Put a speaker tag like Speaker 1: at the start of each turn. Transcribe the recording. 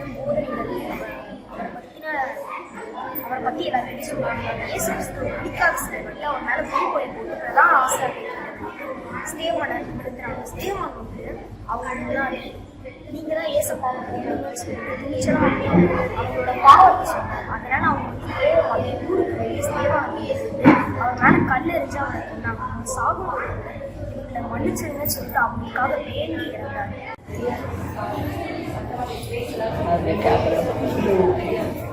Speaker 1: அவரிடம் போதனைகள் அவர் பற்றின அவர் பற்றி எல்லாருமே சொல்லுவாங்க இயேசு பிடிக்காத சிலர் வந்து அவர் மேலே பொறுப்பை போட்டுக்கிறதான் ஆசை அப்படின்னு ஸ்தேவனை படுத்துறாங்க ஸ்தேவன் வந்து அவங்க முன்னாடி நீங்கள் தான் ஏச பாவம் சொல்லிட்டு துணிச்சலாம் அவங்களோட பாவத்தை சொன்னாங்க அதனால அவங்க தேவை அப்படியே கூடுக்கு வெளியே தேவை அவர் மேலே கல் எரிஞ்சு அவனை கொண்டாங்க அவன் சாகும் இவங்களை மன்னிச்சிருங்கன்னு சொல்லிட்டு அவங்களுக்காக வேண்டி இருந்தாங்க
Speaker 2: Thank you.